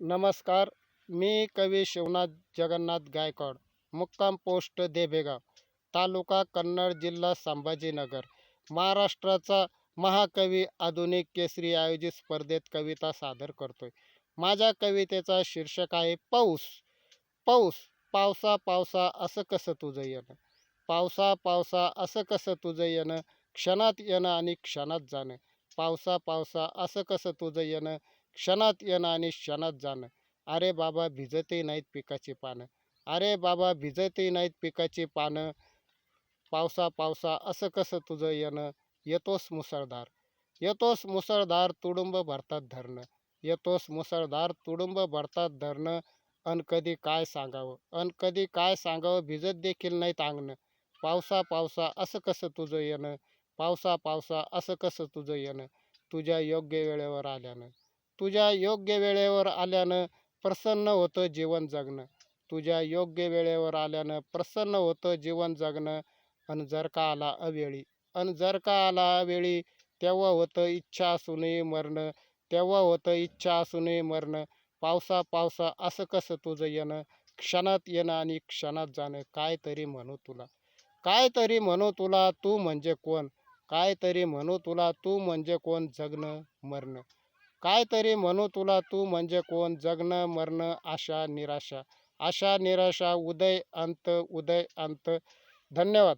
नमस्कार मी कवी शिवनाथ जगन्नाथ गायकवाड मुक्काम पोस्ट देबेगाव तालुका कन्नड जिल्हा संभाजीनगर महाराष्ट्राचा महाकवी आधुनिक केसरी आयोजित स्पर्धेत कविता सादर करतोय. माझ्या कवितेचा शीर्षक आहे पाऊस पाऊस पावसा पावसा असं कसं तुझं येणं? पावसा पावसा असं कसं तुझं येणं? क्षणात येणं आणि क्षणात जाणं. पावसा पावसा असं कसं तुझं येणं? क्षणात येणं आणि क्षणात जाणं. अरे बाबा भिजतही नाहीत पिकाची पानं. अरे बाबा भिजतही नाहीत पिकाची पानं. पावसा पावसा असं कसं तुझं येणं? येतोस मुसळधार. येतोस मुसळधार तुडुंब भरतात धरणं. येतोस मुसळधार तुडुंब भरतात धरणं. अन कधी काय सांगावं? अन कधी काय सांगावं? भिजत देखील नाहीत अंगणं. पावसा पावसा असं कसं तुझं येणं? पावसा पावसा असं कसं तुझं येणं? तुझ्या योग्य वेळेवर आल्यानं. तुझ्या योग्य वेळेवर आल्यानं प्रसन्न होतं जीवन जगणं. तुझ्या योग्य वेळेवर आल्यानं प्रसन्न होतं जीवन जगणं. अन जर का आला अवेळी. अन जर का आला अवेळी तेव्हा होतं इच्छा असूनही मरणं. तेव्हा होतं इच्छा असूनही मरणं. पावसा पावसा असं कसं तुझं येणं? क्षणात येणं आणि क्षणात जाणं. काय तरी म्हणू तुला. काय तरी म्हणू तुला तू म्हणजे कोण? काय तरी म्हणू तुला तू म्हणजे कोण? जगणं मरणं. काय तरी म्हणू तुला तू म्हणजे कोण? जगणं मरणं आशा निराशा. आशा निराशा उदय अंत उदय अंत. धन्यवाद.